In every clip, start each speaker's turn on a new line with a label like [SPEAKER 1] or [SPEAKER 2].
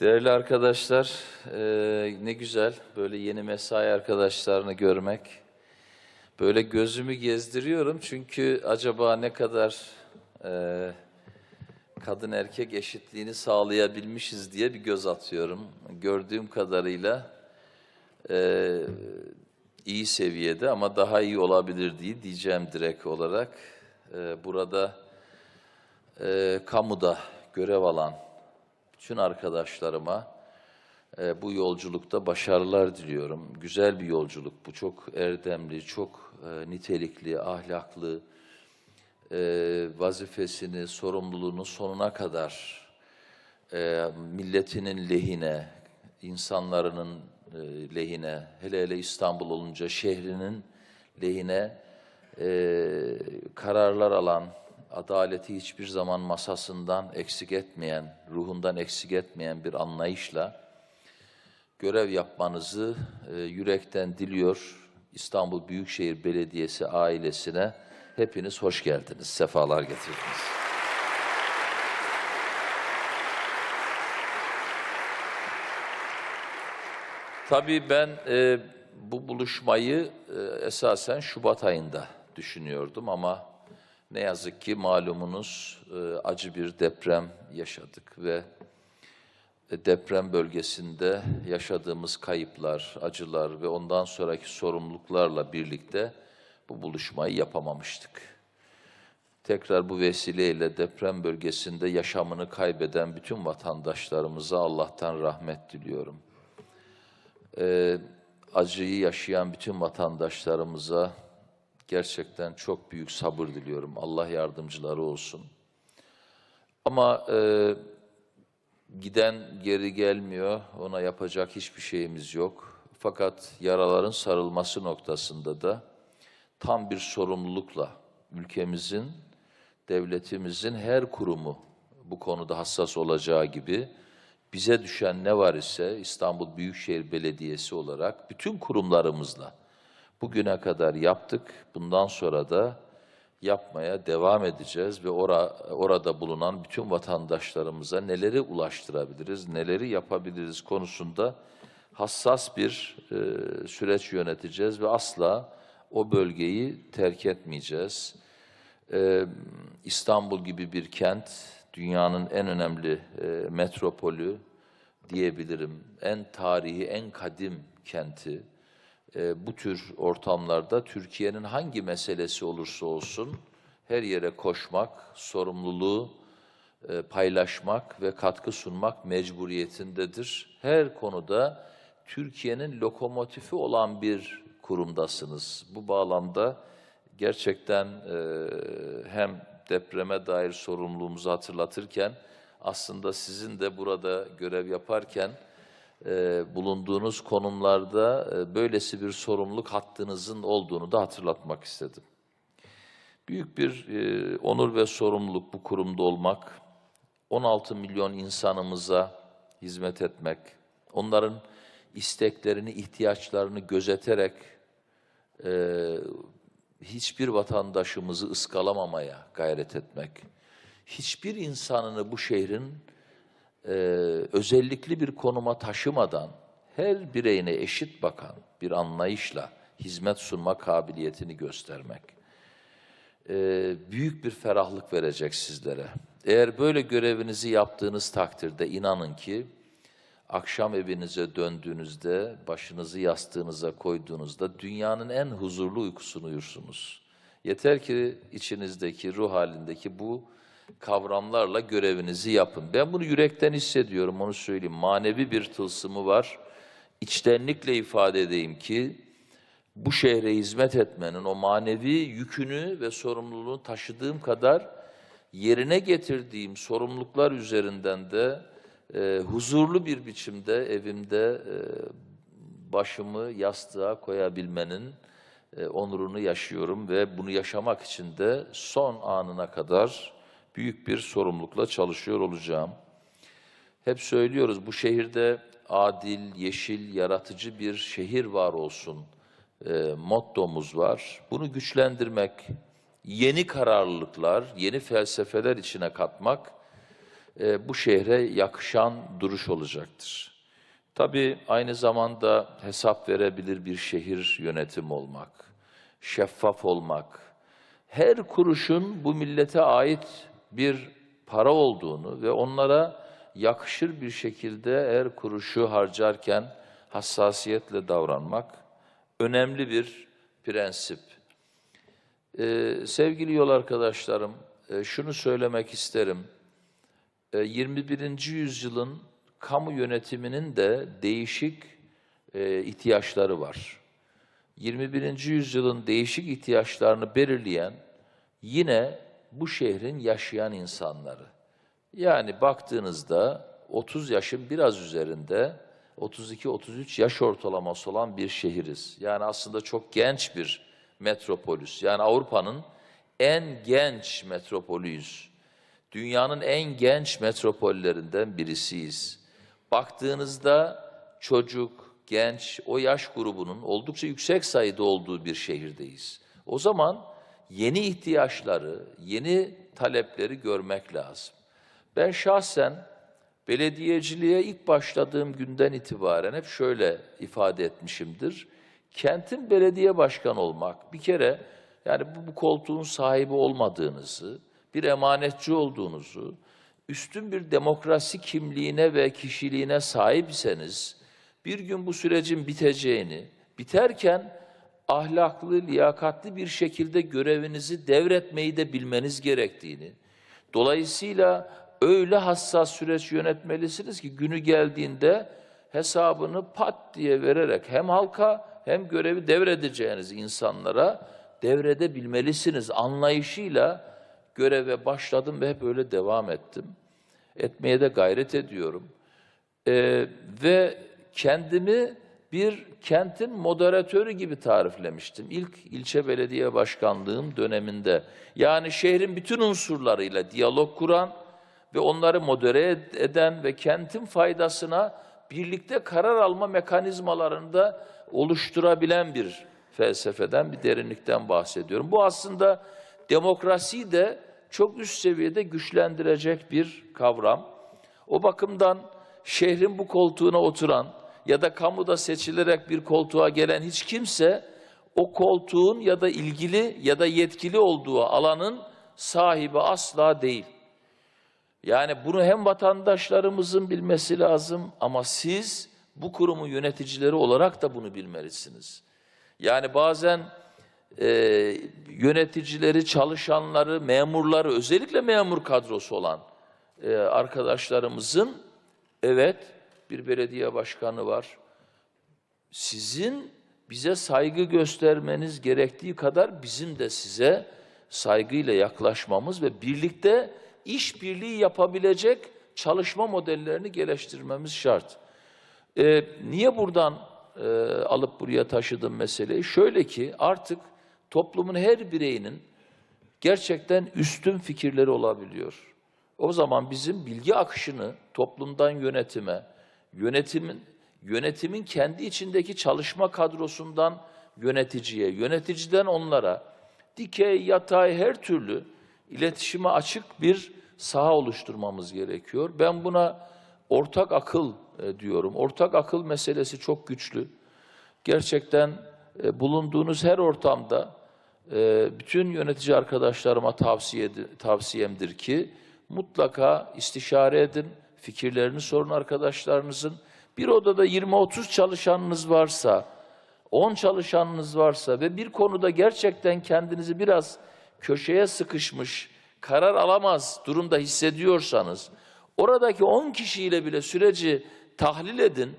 [SPEAKER 1] Değerli arkadaşlar, eee, ne güzel böyle yeni mesai arkadaşlarını görmek. Böyle gözümü gezdiriyorum çünkü acaba ne kadar eee, kadın erkek eşitliğini sağlayabilmişiz diye bir göz atıyorum. Gördüğüm kadarıyla eee, iyi seviyede ama daha iyi olabilir diye diyeceğim direkt olarak. Burada eee, kamuda görev alan bütün arkadaşlarıma e, bu yolculukta başarılar diliyorum. Güzel bir yolculuk bu. Çok erdemli, çok e, nitelikli, ahlaklı, e, vazifesini, sorumluluğunu sonuna kadar e, milletinin lehine, insanların e, lehine, hele hele İstanbul olunca şehrinin lehine e, kararlar alan, adaleti hiçbir zaman masasından eksik etmeyen, ruhundan eksik etmeyen bir anlayışla görev yapmanızı e, yürekten diliyor. İstanbul Büyükşehir Belediyesi ailesine hepiniz hoş geldiniz, sefalar getirdiniz. Tabii ben e, bu buluşmayı e, esasen Şubat ayında düşünüyordum ama ne yazık ki malumunuz e, acı bir deprem yaşadık ve e, deprem bölgesinde yaşadığımız kayıplar, acılar ve ondan sonraki sorumluluklarla birlikte bu buluşmayı yapamamıştık. Tekrar bu vesileyle deprem bölgesinde yaşamını kaybeden bütün vatandaşlarımıza Allah'tan rahmet diliyorum. Ee, acıyı yaşayan bütün vatandaşlarımıza gerçekten çok büyük sabır diliyorum. Allah yardımcıları olsun. Ama e, giden geri gelmiyor. Ona yapacak hiçbir şeyimiz yok. Fakat yaraların sarılması noktasında da tam bir sorumlulukla ülkemizin, devletimizin her kurumu bu konuda hassas olacağı gibi bize düşen ne var ise İstanbul Büyükşehir Belediyesi olarak bütün kurumlarımızla bugüne kadar yaptık. Bundan sonra da yapmaya devam edeceğiz ve ora, orada bulunan bütün vatandaşlarımıza neleri ulaştırabiliriz, neleri yapabiliriz konusunda hassas bir e, süreç yöneteceğiz ve asla o bölgeyi terk etmeyeceğiz. E, İstanbul gibi bir kent, dünyanın en önemli e, metropolü diyebilirim. En tarihi, en kadim kenti. E, bu tür ortamlarda Türkiye'nin hangi meselesi olursa olsun her yere koşmak, sorumluluğu e, paylaşmak ve katkı sunmak mecburiyetindedir. Her konuda Türkiye'nin lokomotifi olan bir kurumdasınız. Bu bağlamda gerçekten e, hem depreme dair sorumluluğumuzu hatırlatırken aslında sizin de burada görev yaparken e, bulunduğunuz konumlarda e, böylesi bir sorumluluk hattınızın olduğunu da hatırlatmak istedim. Büyük bir e, onur ve sorumluluk bu kurumda olmak, 16 milyon insanımıza hizmet etmek, onların isteklerini, ihtiyaçlarını gözeterek e, hiçbir vatandaşımızı ıskalamamaya gayret etmek, hiçbir insanını bu şehrin e, özellikli bir konuma taşımadan her bireyine eşit bakan bir anlayışla hizmet sunma kabiliyetini göstermek e, büyük bir ferahlık verecek sizlere. Eğer böyle görevinizi yaptığınız takdirde inanın ki akşam evinize döndüğünüzde, başınızı yastığınıza koyduğunuzda dünyanın en huzurlu uykusunu uyursunuz. Yeter ki içinizdeki, ruh halindeki bu kavramlarla görevinizi yapın. Ben bunu yürekten hissediyorum, onu söyleyeyim. Manevi bir tılsımı var. İçtenlikle ifade edeyim ki, bu şehre hizmet etmenin o manevi yükünü ve sorumluluğunu taşıdığım kadar yerine getirdiğim sorumluluklar üzerinden de e, huzurlu bir biçimde evimde e, başımı yastığa koyabilmenin e, onurunu yaşıyorum ve bunu yaşamak için de son anına kadar büyük bir sorumlulukla çalışıyor olacağım. Hep söylüyoruz bu şehirde adil, yeşil, yaratıcı bir şehir var olsun e, mottomuz var. Bunu güçlendirmek, yeni kararlılıklar, yeni felsefeler içine katmak e, bu şehre yakışan duruş olacaktır. Tabii aynı zamanda hesap verebilir bir şehir yönetimi olmak, şeffaf olmak, her kuruşun bu millete ait bir para olduğunu ve onlara yakışır bir şekilde her kuruşu harcarken hassasiyetle davranmak önemli bir prensip. Ee, sevgili yol arkadaşlarım, e, şunu söylemek isterim. E, 21. yüzyılın kamu yönetiminin de değişik e, ihtiyaçları var. 21. yüzyılın değişik ihtiyaçlarını belirleyen yine bu şehrin yaşayan insanları. Yani baktığınızda 30 yaşın biraz üzerinde 32-33 yaş ortalaması olan bir şehiriz. Yani aslında çok genç bir metropolüs. Yani Avrupa'nın en genç metropolüyüz. Dünyanın en genç metropollerinden birisiyiz. Baktığınızda çocuk, genç, o yaş grubunun oldukça yüksek sayıda olduğu bir şehirdeyiz. O zaman yeni ihtiyaçları, yeni talepleri görmek lazım. Ben şahsen belediyeciliğe ilk başladığım günden itibaren hep şöyle ifade etmişimdir. Kentin belediye başkanı olmak bir kere yani bu, bu koltuğun sahibi olmadığınızı, bir emanetçi olduğunuzu, üstün bir demokrasi kimliğine ve kişiliğine sahipseniz bir gün bu sürecin biteceğini, biterken ahlaklı, liyakatli bir şekilde görevinizi devretmeyi de bilmeniz gerektiğini, dolayısıyla öyle hassas süreç yönetmelisiniz ki günü geldiğinde hesabını pat diye vererek hem halka hem görevi devredeceğiniz insanlara devredebilmelisiniz anlayışıyla göreve başladım ve hep öyle devam ettim. Etmeye de gayret ediyorum. Ee, ve kendimi bir kentin moderatörü gibi tariflemiştim. İlk ilçe belediye başkanlığım döneminde. Yani şehrin bütün unsurlarıyla diyalog kuran ve onları modere eden ve kentin faydasına birlikte karar alma mekanizmalarını da oluşturabilen bir felsefeden, bir derinlikten bahsediyorum. Bu aslında demokrasiyi de çok üst seviyede güçlendirecek bir kavram. O bakımdan şehrin bu koltuğuna oturan ya da kamuda seçilerek bir koltuğa gelen hiç kimse o koltuğun ya da ilgili ya da yetkili olduğu alanın sahibi asla değil. Yani bunu hem vatandaşlarımızın bilmesi lazım ama siz bu kurumun yöneticileri olarak da bunu bilmelisiniz. Yani bazen e, yöneticileri, çalışanları, memurları, özellikle memur kadrosu olan e, arkadaşlarımızın evet bir belediye başkanı var. Sizin bize saygı göstermeniz gerektiği kadar bizim de size saygıyla yaklaşmamız ve birlikte işbirliği yapabilecek çalışma modellerini geliştirmemiz şart. Ee, niye buradan e, alıp buraya taşıdım meseleyi? Şöyle ki artık toplumun her bireyinin gerçekten üstün fikirleri olabiliyor. O zaman bizim bilgi akışını toplumdan yönetime, yönetimin yönetimin kendi içindeki çalışma kadrosundan yöneticiye, yöneticiden onlara dikey, yatay her türlü iletişime açık bir saha oluşturmamız gerekiyor. Ben buna ortak akıl e, diyorum. Ortak akıl meselesi çok güçlü. Gerçekten e, bulunduğunuz her ortamda e, bütün yönetici arkadaşlarıma tavsiye tavsiyemdir ki mutlaka istişare edin, fikirlerini sorun arkadaşlarınızın. Bir odada 20-30 çalışanınız varsa, 10 çalışanınız varsa ve bir konuda gerçekten kendinizi biraz köşeye sıkışmış, karar alamaz durumda hissediyorsanız, oradaki 10 kişiyle bile süreci tahlil edin,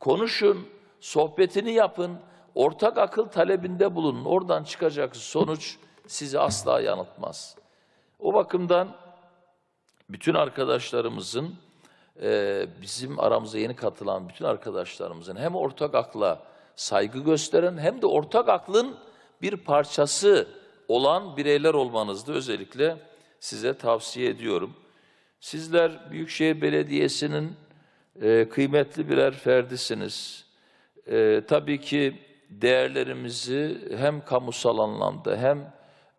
[SPEAKER 1] konuşun, sohbetini yapın, ortak akıl talebinde bulunun. Oradan çıkacak sonuç sizi asla yanıltmaz. O bakımdan bütün arkadaşlarımızın, e, bizim aramıza yeni katılan bütün arkadaşlarımızın hem ortak akla saygı gösteren hem de ortak aklın bir parçası olan bireyler olmanızda özellikle size tavsiye ediyorum. Sizler Büyükşehir Belediyesi'nin e, kıymetli birer ferdisiniz. E, tabii ki değerlerimizi hem kamusal anlamda hem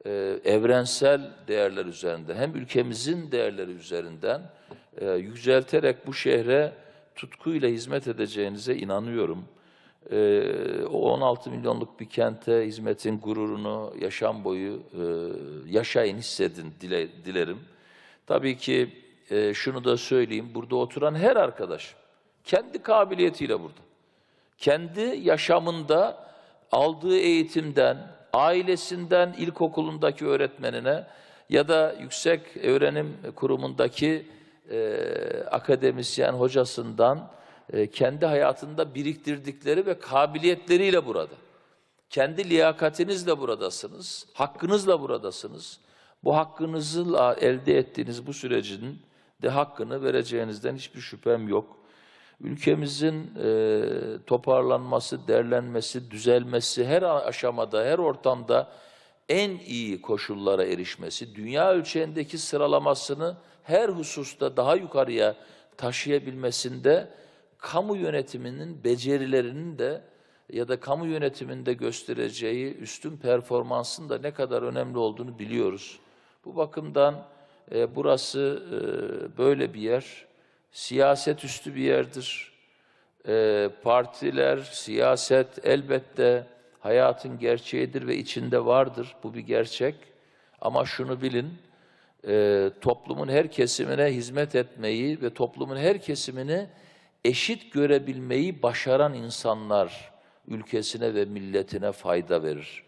[SPEAKER 1] e, evrensel değerler üzerinde hem ülkemizin değerleri üzerinden e, yücelterek bu şehre tutkuyla hizmet edeceğinize inanıyorum. E, o 16 milyonluk bir kente hizmetin gururunu yaşam boyu e, yaşayın, hissedin dile, dilerim. Tabii ki e, şunu da söyleyeyim, burada oturan her arkadaş kendi kabiliyetiyle burada. Kendi yaşamında aldığı eğitimden, ailesinden, ilkokulundaki öğretmenine ya da yüksek öğrenim kurumundaki e, akademisyen hocasından e, kendi hayatında biriktirdikleri ve kabiliyetleriyle burada. Kendi liyakatinizle buradasınız, hakkınızla buradasınız. Bu hakkınızı elde ettiğiniz bu sürecin de hakkını vereceğinizden hiçbir şüphem yok. Ülkemizin e, toparlanması, derlenmesi, düzelmesi her aşamada, her ortamda en iyi koşullara erişmesi, dünya ölçeğindeki sıralamasını her hususta daha yukarıya taşıyabilmesinde kamu yönetiminin becerilerinin de ya da kamu yönetiminde göstereceği üstün performansın da ne kadar önemli olduğunu biliyoruz. Bu bakımdan e, burası e, böyle bir yer, siyaset üstü bir yerdir. E, partiler, siyaset elbette hayatın gerçeğidir ve içinde vardır. Bu bir gerçek. Ama şunu bilin, e, toplumun her kesimine hizmet etmeyi ve toplumun her kesimini eşit görebilmeyi başaran insanlar ülkesine ve milletine fayda verir.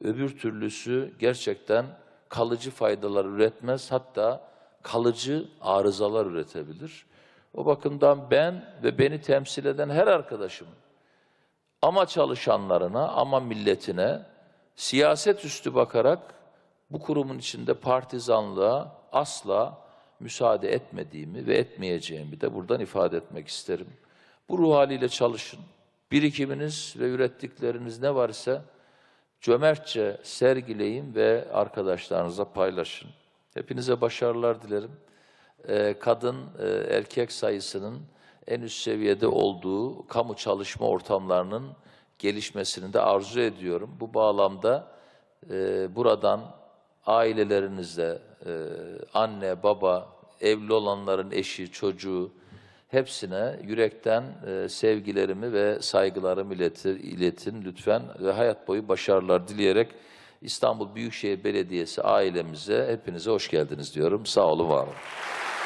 [SPEAKER 1] Öbür türlüsü gerçekten kalıcı faydalar üretmez, hatta kalıcı arızalar üretebilir. O bakımdan ben ve beni temsil eden her arkadaşım ama çalışanlarına ama milletine siyaset üstü bakarak bu kurumun içinde partizanlığa asla müsaade etmediğimi ve etmeyeceğimi de buradan ifade etmek isterim. Bu ruh haliyle çalışın. Birikiminiz ve ürettikleriniz ne varsa cömertçe sergileyin ve arkadaşlarınıza paylaşın. Hepinize başarılar dilerim. Ee, kadın e, erkek sayısının en üst seviyede olduğu kamu çalışma ortamlarının gelişmesini de arzu ediyorum. Bu bağlamda e, buradan ailelerinizle, e, anne, baba, evli olanların eşi, çocuğu hepsine yürekten e, sevgilerimi ve saygılarımı iletir, iletin lütfen ve hayat boyu başarılar dileyerek İstanbul Büyükşehir Belediyesi ailemize hepinize hoş geldiniz diyorum. Sağ olun, var olun.